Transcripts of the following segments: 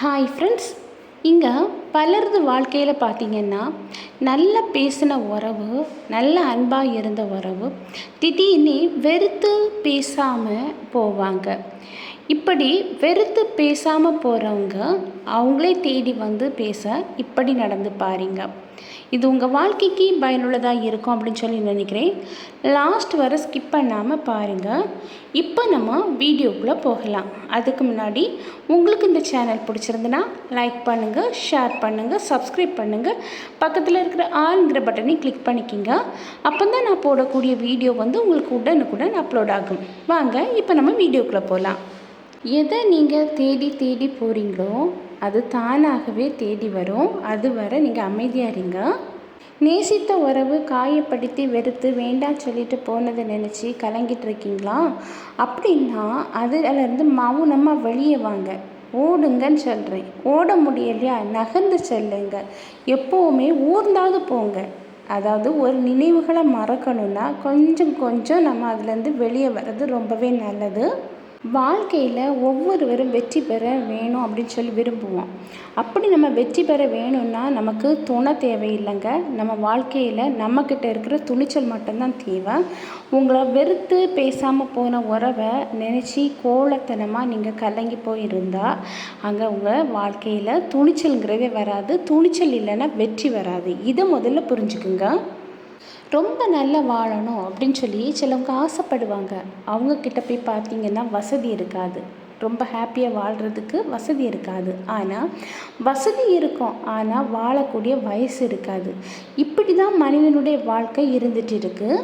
Hi friends இங்கே பலரது வாழ்க்கையில் பார்த்தீங்கன்னா நல்ல பேசின உறவு நல்ல அன்பாக இருந்த உறவு திடீர்னு வெறுத்து பேசாமல் போவாங்க. இப்படி வெறுத்து பேசாமல் போகிறவங்க அவங்களே தேடி வந்து பேச இப்படி நடந்து பாருங்க. இது உங்கள் வாழ்க்கைக்கு பயனுள்ளதாக இருக்கும் அப்படின்னு சொல்லி நினைக்கிறேன். லாஸ்ட் வர ஸ்கிப் பண்ணாமல் பாருங்கள் இப்போ நம்ம வீடியோக்குள்ளே போகலாம். அதுக்கு முன்னாடி உங்களுக்கு இந்த சேனல் பிடிச்சிருந்துன்னா லைக் பண்ணுங்கள் ஷேர் பண்ணுங்கள் சப்ஸ்கிரைப் பண்ணுங்கள் பக்கத்தில் இருக்கிற ஆளுங்கிற பட்டனை கிளிக் பண்ணிக்கிங்க. அப்போ தான் நான் போடக்கூடிய வீடியோ வந்து உங்களுக்கு உடனுக்குடன் அப்லோட் ஆகும். வாங்க இப்போ நம்ம வீடியோக்குள்ளே போகலாம் எதை நீங்கள் தேடி தேடி போகிறீங்களோ அது தானாகவே தேடி வரும். அது வர நீங்கள் அமைதியாக இருங்க. நேசித்த உறவு காயப்படுத்தி வெறுத்து வேண்டாம் சொல்லிட்டு போனதை நினச்சி கலங்கிட்டு இருக்கீங்களா? அப்படின்னா அதுலேருந்து மௌனமாக வெளியே வாங்க. ஓடுங்கன்னு சொல்கிறேன் ஓட முடியலையா? நகர்ந்து செல்லுங்க. எப்போவுமே ஊர்ந்தாவது போங்க. அதாவது ஒரு நினைவுகளை மறக்கணும்னா கொஞ்சம் கொஞ்சம் நம்ம அதுலேருந்து வெளியே வர்றது ரொம்பவே நல்லது. வாழ்க்கையில் ஒவ்வொருவரும் வெற்றி பெற வேணும் அப்படின்னு சொல்லி விரும்புவோம். அப்படி நம்ம வெற்றி பெற வேணும்னா நமக்கு துணை தேவையில்லைங்க. நம்ம வாழ்க்கையில் நம்மக்கிட்ட இருக்கிற துணிச்சல் மட்டும்தான் தேவை. உங்களை வெறுத்து பேசாமல் போன உறவை நினச்சி கோலத்தனமாக நீங்கள் கலங்கி போயிருந்தால் அங்கே உங்கள் வாழ்க்கையில் துணிச்சல்ங்கிறதே வராது. துணிச்சல் இல்லைன்னா வெற்றி வராது. இதை முதல்ல புரிஞ்சுக்குங்க. ரொம்ப நல்லா வாழணும் அப்படின்னு சொல்லி சிலவங்க ஆசைப்படுவாங்க. அவங்கக்கிட்ட போய் பார்த்தீங்கன்னா வசதி இருக்காது. ரொம்ப ஹாப்பியாக வாழ்கிறதுக்கு வசதி இருக்காது. ஆனால் வசதி இருக்கும். ஆனால் வாழக்கூடிய வயசு இருக்காது. இப்படி தான் மனிதனுடைய வாழ்க்கை இருந்துட்டு இருக்குது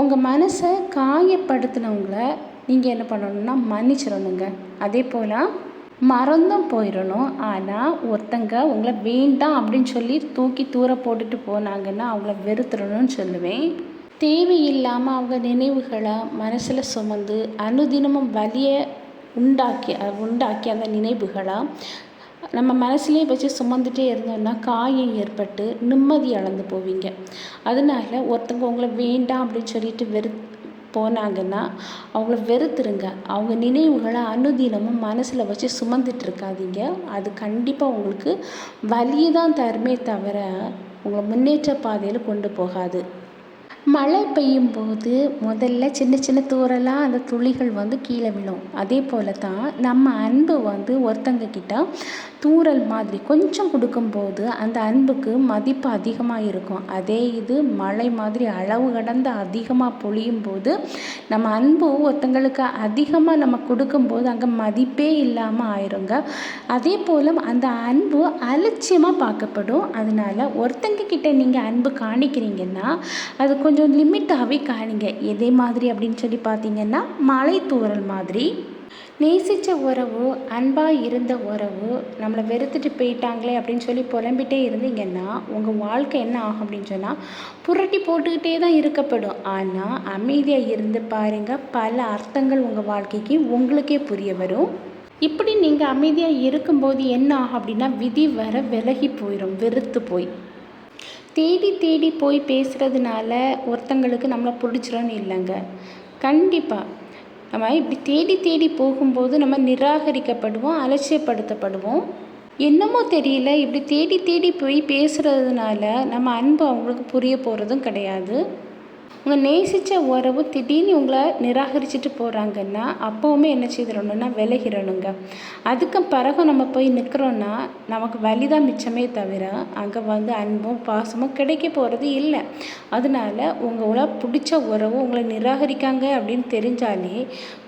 உங்கள் மனசை காயப்படுத்தினவங்கள நீங்கள் என்ன பண்ணணும்னா மன்னிச்சிடணுங்க. அதே போல் மறந்தும் போயிடணும் ஆனால் ஒருத்தங்க உங்களை வேண்டாம் அப்படின்னு சொல்லி தூக்கி தூர போட்டுட்டு போனாங்கன்னா அவங்கள வெறுத்துடணும்னு சொல்லுவேன். தேவையில்லாமல் அவங்க நினைவுகளை மனசில் சுமந்து அனுதினமும் வலியை உண்டாக்கி உண்டாக்கி அந்த நினைவுகளை நம்ம மனசுலேயே வச்சு சுமந்துட்டே இருந்தோம்னா காயம் ஏற்பட்டு நிம்மதி இழந்து போவீங்க. அதனால ஒருத்தங்க உங்களை வேண்டாம் அப்படின்னு சொல்லிட்டு வெறு போனாங்கன்னா அவங்கள வெறுத்துருங்க. அவங்க நினைவுகளை அனுதினமும் மனசில் வச்சு சுமந்துட்டு இருக்காதீங்க அது கண்டிப்பாக உங்களுக்கு வலியை தான் தருமே தவிர உங்களை முன்னேற்ற பாதையில் கொண்டு போகாது. மழை பெய்யும் போது முதல்ல சின்ன சின்ன தூரலாக அந்த துளிகள் வந்து கீழே விழும். அதே போல் தான் நம்ம அன்பு வந்து ஒருத்தங்க கிட்ட தூரல் மாதிரி கொஞ்சம் கொடுக்கும்போது அந்த அன்புக்கு மதிப்பு அதிகமாக இருக்கும். அதே இது மழை மாதிரி அளவு கடந்து அதிகமாக பொழியும் போது நம்ம அன்பு ஒருத்தங்களுக்கு அதிகமாக நம்ம கொடுக்கும்போது அங்கே மதிப்பே இல்லாமல் ஆயிருங்க. அதே போல் அந்த அன்பு அலட்சியமாக பார்க்கப்படும். அதனால் ஒருத்தங்க கிட்ட நீங்கள் அன்பு காணிக்கிறீங்கன்னா அது கொஞ்சம் லிமிட்டாகவே காணிங்க. எதே மாதிரி அப்படின்னு சொல்லி பார்த்தீங்கன்னா மலை தூரல் மாதிரி. நேசித்த உறவு அன்பாக இருந்த உறவு நம்மளை வெறுத்துட்டு போயிட்டாங்களே அப்படின்னு சொல்லி புலம்பிட்டே இருந்தீங்கன்னா உங்கள் வாழ்க்கை என்ன ஆகும் அப்படின்னு சொன்னால் புரட்டி போட்டுக்கிட்டே தான் இருக்கப்படும். ஆனால் அமைதியாக இருந்து பாருங்கள் பல அர்த்தங்கள் உங்கள் வாழ்க்கைக்கு உங்களுக்கே புரிய வரும். இப்படி நீங்கள் அமைதியாக இருக்கும்போது என்ன ஆகும் அப்படின்னா விதி வர விலகி போயிடும் வெறுத்து போய். தேடி தேடி போய் பேசுகிறதுனால ஒருத்தங்களுக்கு நம்மளை பிடிச்சிடணும் இல்லைங்க. கண்டிப்பாக நம்ம இப்படி தேடி தேடி போகும்போது நம்ம நிராகரிக்கப்படுவோம் அலட்சியப்படுத்தப்படுவோம். என்னமோ தெரியல இப்படி தேடி தேடி போய் பேசுகிறதுனால நம்ம அன்பு அவங்களுக்கு புரிய போகிறதும் கிடையாது. உங்கள் நேசித்த உறவு திடீர்னு உங்களை நிராகரிச்சுட்டு போகிறாங்கன்னா அப்போவுமே என்ன செய்திடணும்னா விலகிடணுங்க. அதுக்கு பிறகு நம்ம போய் நிற்கிறோன்னா நமக்கு வலி தான் மிச்சமே தவிர அங்கே வந்து அன்பும் பாசமும் கிடைக்க போகிறது இல்லை. அதனால் உங்களை பிடிச்ச உறவு உங்களை நிராகரிக்காங்க அப்படின்னு தெரிஞ்சாலே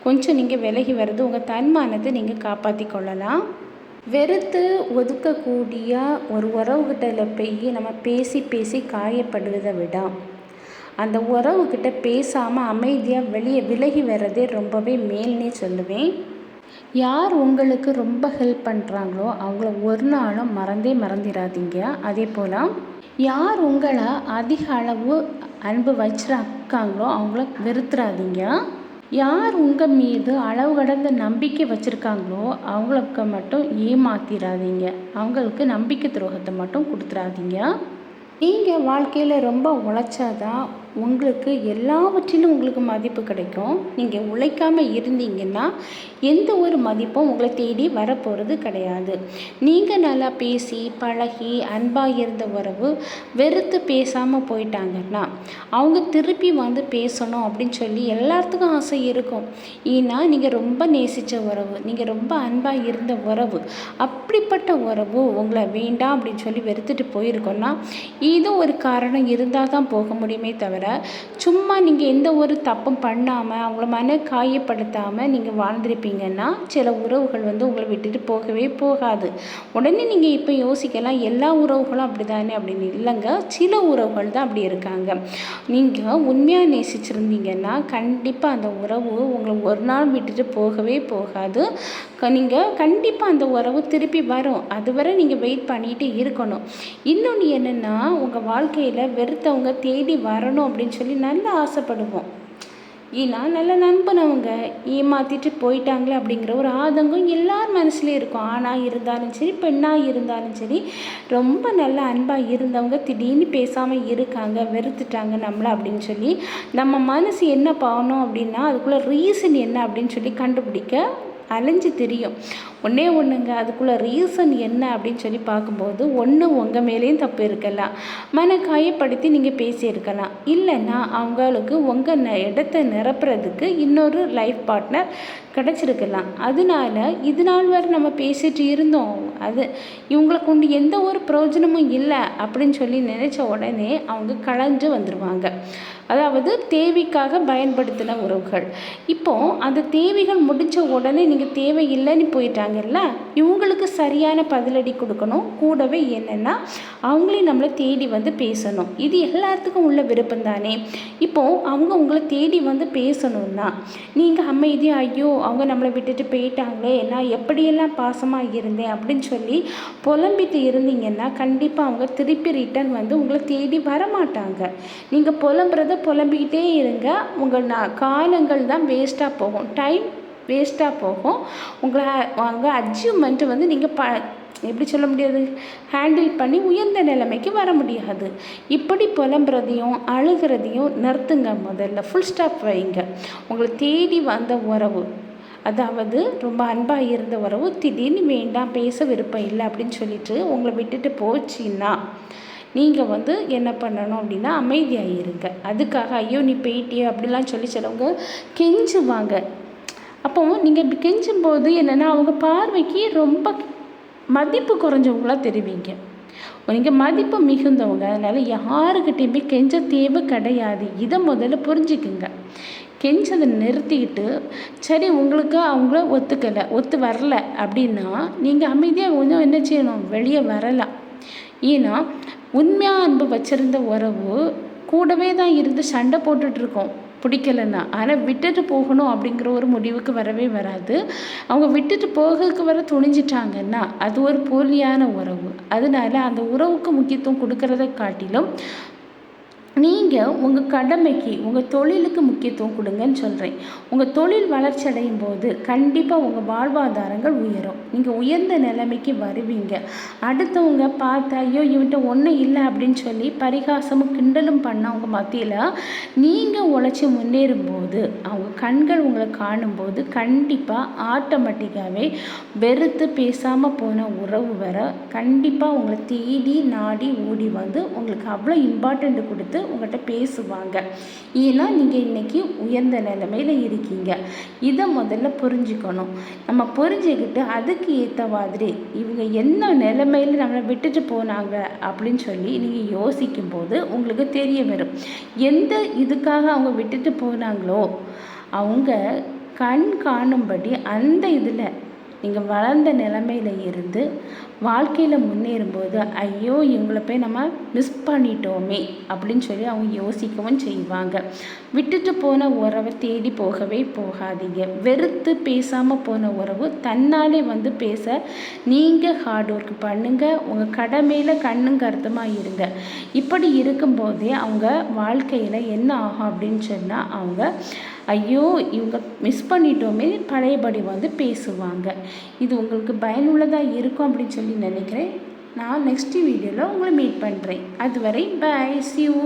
கொஞ்சம் நீங்கள் விலகி வர்றது உங்கள் தன்மானத்தை நீங்கள் காப்பாற்றி கொள்ளலாம். வெறுத்து ஒதுக்கக்கூடிய ஒரு உறவுகிட்ட போய் நம்ம பேசி பேசி காயப்படுவதை விட அந்த உறவுக்கிட்ட பேசாமல் அமைதியாக வெளியே விலகி வர்றதே ரொம்பவே மேல்னே சொல்லுவேன். யார் உங்களுக்கு ரொம்ப ஹெல்ப் பண்ணுறாங்களோ அவங்கள ஒரு நாளும் மறந்தே மறந்துடாதீங்க அதே போல் யார் உங்களை அதிக அளவு அன்பு வச்சிருக்காங்களோ அவங்கள வெறுத்துறாதீங்க. யார் உங்கள் மீது அளவு கடந்த நம்பிக்கை வச்சுருக்காங்களோ அவங்களுக்கு மட்டும் ஏமாத்திடாதீங்க அவங்களுக்கு நம்பிக்கை துரோகத்தை மட்டும் கொடுத்துடாதீங்க நீங்கள் வாழ்க்கையில் ரொம்ப உழைச்சாதான் உங்களுக்கு எல்லாவற்றிலும் உங்களுக்கு மதிப்பு கிடைக்கும். நீங்கள் உழைக்காமல் இருந்தீங்கன்னா எந்த ஒரு மதிப்பும் உங்களை தேடி வரப்போகிறது கிடையாது. நீங்கள் நல்லா பேசி பழகி அன்பாக இருந்த உறவு வெறுத்து பேசாமல் போயிட்டாங்கன்னா அவங்க திருப்பி வந்து பேசணும் அப்படின்னு சொல்லி எல்லாத்துக்கும் ஆசை இருக்கும். ஏன்னா நீங்கள் ரொம்ப நேசித்த உறவு நீங்கள் ரொம்ப அன்பாக இருந்த உறவு அப்படிப்பட்ட உறவு உங்களை வேண்டாம் அப்படின்னு சொல்லி வெறுத்துட்டு போயிருக்கோன்னா இது ஒரு காரணம் இருந்தால் தான் போக முடியுமே தவிர சும்மா நீங்கள் எந்த ஒரு தப்பும் பண்ணாமல் அவங்கள மன காயப்படுத்தாமல் நீங்கள் வாழ்ந்திருப்பீங்கன்னா சில உறவுகள் வந்து உங்களை விட்டுட்டு போகவே போகாது. உடனே நீங்கள் இப்போ யோசிக்கலாம் எல்லா உறவுகளும் அப்படி தானே அப்படின்னு. இல்லைங்க சில உறவுகள் தான் அப்படி இருக்காங்க. நீங்கள் உண்மையாக நேசிச்சிருந்தீங்கன்னா கண்டிப்பாக அந்த உறவு உங்களை ஒரு நாள் விட்டுட்டு போகவே போகாது. நீங்கள் கண்டிப்பாக அந்த உறவு திருப்பி வரும். அதுவரை நீங்கள் வெயிட் பண்ணிகிட்டு இருக்கணும். இன்னொன்று என்னென்னா உங்கள் வாழ்க்கையில் வெறுத்தவங்க தேடி வரணும் அப்படின்னு சொல்லி நல்லா ஆசைப்படுவோம். ஏன்னா நல்ல நண்பனவங்க ஏமாற்றிட்டு போயிட்டாங்களே அப்படிங்கிற ஒரு ஆதங்கம் எல்லார் மனசுலேயும் இருக்கும். ஆணாக இருந்தாலும் சரி பெண்ணாக இருந்தாலும் சரி ரொம்ப நல்ல அன்பாக இருந்தவங்க திடீர்னு பேசாமல் இருக்காங்க வெறுத்துட்டாங்க நம்மளை அப்படின்னு சொல்லி நம்ம மனசு என்ன பண்ணணும் அப்படின்னா அதுக்குள்ளே ரீசன் என்ன அப்படின்னு சொல்லி கண்டுபிடிக்க அலைஞ்சு தெரியும். ஒன்றே ஒன்றுங்க அதுக்குள்ளே ரீசன் என்ன அப்படின்னு சொல்லி பார்க்கும்போது ஒன்று உங்கள் மேலேயும் தப்பு இருக்கலாம். மன காயப்படுத்தி நீங்கள் பேசியிருக்கலாம். இல்லைன்னா அவங்களுக்கு உங்கள் ந இடத்த நிரப்புறதுக்கு இன்னொரு லைஃப் பார்ட்னர் கிடச்சிருக்கலாம். அதனால இது நாள் வரை நம்ம பேசிட்டு இருந்தோம். அது இவங்களை கொண்டு எந்த ஒரு பிரயோஜனமும் இல்லை அப்படின்னு சொல்லி நினச்ச உடனே அவங்க களைஞ்சு வந்துடுவாங்க அதாவது தேவைக்காக பயன்படுத்தின உறவுகள். இப்போது அந்த தேவைகள் முடித்த உடனே நீங்கள் தேவையில்லைன்னு போயிட்டாங்கல்ல இவங்களுக்கு சரியான பதிலடி கொடுக்கணும். கூடவே என்னென்னா அவங்களையும் நம்மளை தேடி வந்து பேசணும். இது எல்லாத்துக்கும் உள்ள விருப்பம் தானே இப்போது அவங்க உங்களை தேடி வந்து பேசணும்னா நீங்கள் அமைதியாக ஐயோ அவங்க நம்மளை விட்டுட்டு போயிட்டாங்களே நான் எப்படியெல்லாம் பாசமாக இருந்தேன் அப்படின்னு சொல்லி புலம்பிட்டு இருந்தீங்கன்னா கண்டிப்பாக அவங்க திருப்பி ரிட்டர்ன் வந்து உங்களை தேடி வரமாட்டாங்க. நீங்கள் புலம்புறது புலம்பிக்கிட்டே இருங்க. உங்கள் நான் காலங்கள் தான் வேஸ்ட்டாக போகும். டைம் வேஸ்ட்டாக போகும். உங்களை உங்கள் அச்சீவ்மெண்ட்டு வந்து நீங்கள் ப எப்படி சொல்ல முடியாது? ஹேண்டில் பண்ணி உயர்ந்த நிலைமைக்கு வர முடியாது. இப்படி புலம்புறதையும் அழுகிறதையும் நிறுத்துங்க முதல்ல. ஃபுல் ஸ்டாப் வைங்க. உங்களை தேடி வந்த உறவு அதாவது ரொம்ப அன்பாக இருந்த உறவு திடீர்னு வேண்டாம் பேச விருப்பம் இல்லை அப்படின்னு சொல்லிட்டு உங்களை விட்டுட்டு போச்சுன்னா நீங்கள் வந்து என்ன பண்ணணும் அப்படின்னா அமைதியாக இருங்க அதுக்காக ஐயோ நீ போயிட்டியோ அப்படிலாம் சொல்லி சிலவங்க கெஞ்சுவாங்க. அப்போ நீங்கள் இப்படி கெஞ்சும் போது என்னென்னா அவங்க பார்வைக்கு ரொம்ப மதிப்பு குறைஞ்சவங்களாக தெரிவிங்க. நீங்கள் மதிப்பு மிகுந்தவங்க. அதனால் யாருக்கிட்டேயுமே கெஞ்ச தேவை கிடையாது. இதை முதல்ல புரிஞ்சுக்குங்க. கெஞ்சதை நிறுத்திக்கிட்டு சரி உங்களுக்கு அவங்கள ஒத்துக்கலை ஒத்து வரல அப்படின்னா நீங்கள் அமைதியாக கொஞ்சம் என்ன செய்யணும்? வெளியே வரலாம். ஏன்னா உண்மையாக அன்பு வச்சுருந்த உறவு கூடவே தான் இருந்து சண்டை போட்டுட்ருக்கோம் பிடிக்கலன்னா. ஆனால் விட்டுட்டு போகணும் அப்படிங்கிற ஒரு முடிவுக்கு வரவே வராது. அவங்க விட்டுட்டு போகிறதுக்கு வர துணிஞ்சிட்டாங்கன்னா அது ஒரு போலியான உறவு. அதனால அந்த உறவுக்கு முக்கியத்துவம் கொடுக்கறத காட்டிலும் நீங்கள் உங்கள் கடமைக்கு உங்கள் தொழிலுக்கு முக்கியத்துவம் கொடுங்கன்னு சொல்கிறேன் உங்கள் தொழில் வளர்ச்சி அடையும் போது கண்டிப்பாக உங்கள் வாழ்வாதாரங்கள் உயரும். நீங்கள் உயர்ந்த நிலைமைக்கு வருவீங்க. அடுத்தவங்க பார்த்து ஐயோ இவன்ட்ட ஒன்றும் இல்லை அப்படின்னு சொல்லி பரிகாசமும் கிண்டலும் பண்ணவங்க மத்தியில் நீங்கள் உழைச்சி முன்னேறும்போது அவங்க கண்கள் உங்களை காணும்போது கண்டிப்பாக ஆட்டோமேட்டிக்காகவே வெறுத்து பேசாமல் போன உறவு வர கண்டிப்பாக உங்களை தேடி நாடி ஓடி வந்து உங்களுக்கு அவ்வளோ இம்பார்ட்டண்ட் கொடுத்து உங்கள்கிட்ட பேசுவாங்க. ஏன்னா நீங்கள் இன்றைக்கி உயர்ந்த நிலைமையில் இருக்கீங்க. இதை முதல்ல புரிஞ்சுக்கணும். நம்ம புரிஞ்சுக்கிட்டு அதுக்கு ஏற்ற மாதிரி இவங்க என்ன நிலைமையில் நம்மளை விட்டுட்டு போனாங்க அப்படின்னு சொல்லி நீங்கள் யோசிக்கும் போது உங்களுக்கு தெரிய வரும். எந்த இதுக்காக அவங்க விட்டுட்டு போனாங்களோ அவங்க கண் காணும்படி அந்த இதில் நீங்கள் வளர்ந்த நிலமையில இருந்து வாழ்க்கையில் முன்னேறும்போது ஐயோ இவங்களை போய் நம்ம மிஸ் பண்ணிட்டோமே அப்படின்னு சொல்லி அவங்க யோசிக்கவும் செய்வாங்க. விட்டுட்டு போன உறவை தேடி போகவே போகாதீங்க. வெறுத்து பேசாமல் போன உறவு தன்னாலே வந்து பேச நீங்கள் ஹார்ட் ஒர்க் பண்ணுங்கள் உங்கள் கடமையில் கண்ணும் கருத்துமாக இருங்க. இப்படி இருக்கும்போதே அவங்க வாழ்க்கையில் என்ன ஆகும் அப்படின்னு சொன்னால் அவங்க ஐயோ இவங்க மிஸ் பண்ணிட்டோமே பழையபடி வந்து பேசுவாங்க. இது உங்களுக்கு பயனுள்ளதாக இருக்கும் அப்படின்னு சொல்லி நினைக்கிறேன். நான் நெக்ஸ்ட் வீடியோவில் உங்களை மீட் பண்ணுறேன் அதுவரை பாய் சி யூ